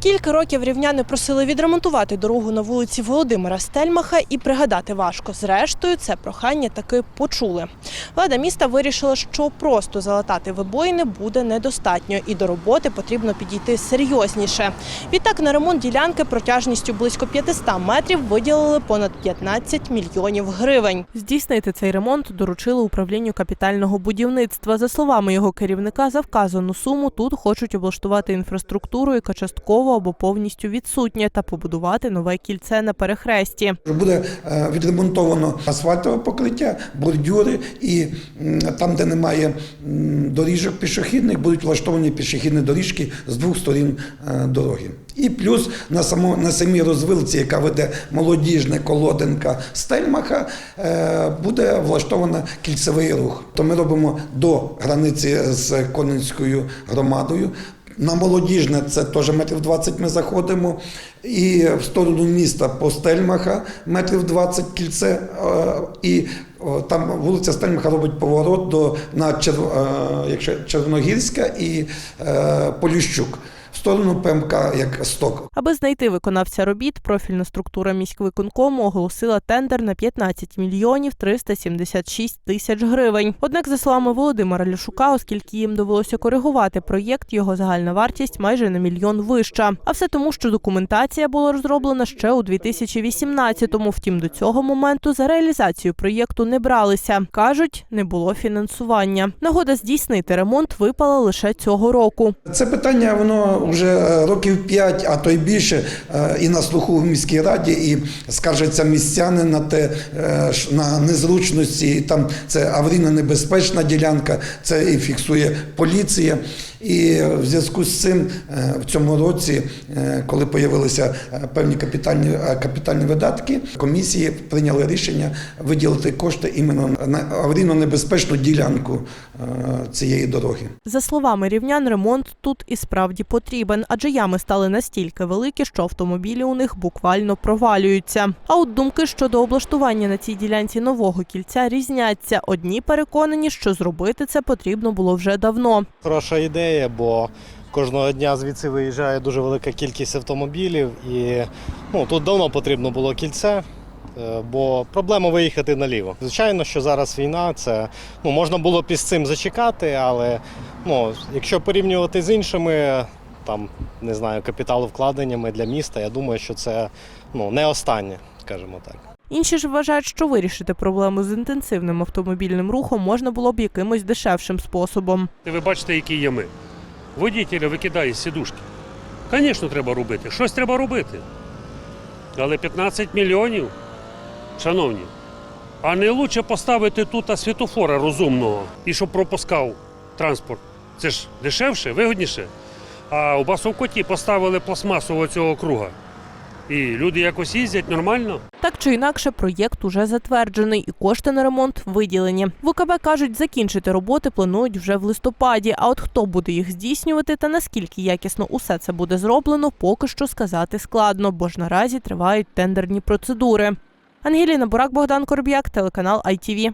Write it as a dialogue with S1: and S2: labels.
S1: Скільки років рівняни просили відремонтувати дорогу на вулиці Володимира Стельмаха і пригадати важко. Зрештою, це прохання таки почули. Влада міста вирішила, що просто залатати вибоїни буде недостатньо, і до роботи потрібно підійти серйозніше. Відтак на ремонт ділянки протяжністю близько 500 метрів виділили понад 15 мільйонів гривень. Здійснити цей ремонт доручили управлінню капітального будівництва. За словами його керівника, за вказану суму тут хочуть облаштувати інфраструктуру, яка частково або повністю відсутня, та побудувати нове кільце на перехресті.
S2: Буде е, відремонтовано асфальтове покриття, бордюри, і там, де немає доріжок пішохідних, будуть влаштовані пішохідні доріжки з двох сторін е, дороги. І плюс на само на самій розвилці, яка веде молодіжне колоденка Стельмаха, е, буде влаштовано кільцевий рух. То ми робимо до границі з Конинською громадою. На молодіжне це теж метрів 20 ми заходимо. І в сторону міста по Стельмаха метрів 20 кільце. е, І там вулиця Стельмаха робить поворот до на Черв, е, Червоногірська і е, Поліщук. В сторону ПМК як сток.
S1: Аби знайти виконавця робіт, профільна структура міськвиконкому оголосила тендер на 15 мільйонів 376 тисяч гривень. Однак, за словами Володимира Ляшука, оскільки їм довелося коригувати проєкт, його загальна вартість майже на мільйон вища. А все тому, що документація була розроблена ще у 2018-му. Втім, до цього моменту за реалізацію проєкту не бралися. кажуть, не було фінансування. Нагода здійснити ремонт випала лише цього року.
S2: Це питання воно вже е, років 5, а то й більше, е, і на слуху в міській раді, і скаржаться містяни на те, е, на незручності. І Там це аварійно небезпечна ділянка, це і фіксує поліція. І в зв'язку з цим в цьому році, коли появилися певні капітальні, капітальні видатки, комісії прийняли рішення виділити кошти іменно на аварійно небезпечну ділянку цієї дороги.
S1: За словами рівнян, ремонт тут і справді потрібен, адже ями стали настільки великі, що автомобілі у них буквально провалюються. А от думки щодо облаштування на цій ділянці нового кільця різняться. Одні переконані, що зробити це потрібно було вже давно.
S3: Хороша ідея, бо кожного дня звідси виїжджає дуже велика кількість автомобілів, і ну, тут давно потрібно було кільце. е, Бо проблема виїхати наліво. Звичайно, що зараз війна, це ну, можна було із цим зачекати, але ну, якщо порівнювати з іншими там, не знаю, капіталовкладеннями для міста, я думаю, що це ну, не останнє, скажімо так.
S1: Інші ж вважають, що вирішити проблему з інтенсивним автомобільним рухом можна було б якимось дешевшим способом.
S4: Ви бачите, які ями. Водітеля викидає з сідушки. Звісно, треба робити. Щось треба робити. Але 15 мільйонів, шановні, а не лучше поставити тут світофора розумного і щоб пропускав транспорт. Це ж дешевше, вигідніше. А у Басовкоті поставили пластмасового цього круга. І люди якось їздять нормально.
S1: Так чи інакше, проєкт уже затверджений і кошти на ремонт виділені. В УКБ кажуть, закінчити роботи планують вже в листопаді. А от хто буде їх здійснювати та наскільки якісно усе це буде зроблено, поки що сказати складно, бо ж наразі тривають тендерні процедури. Ангеліна Бурак, Богдан Короб'як, телеканал ITV.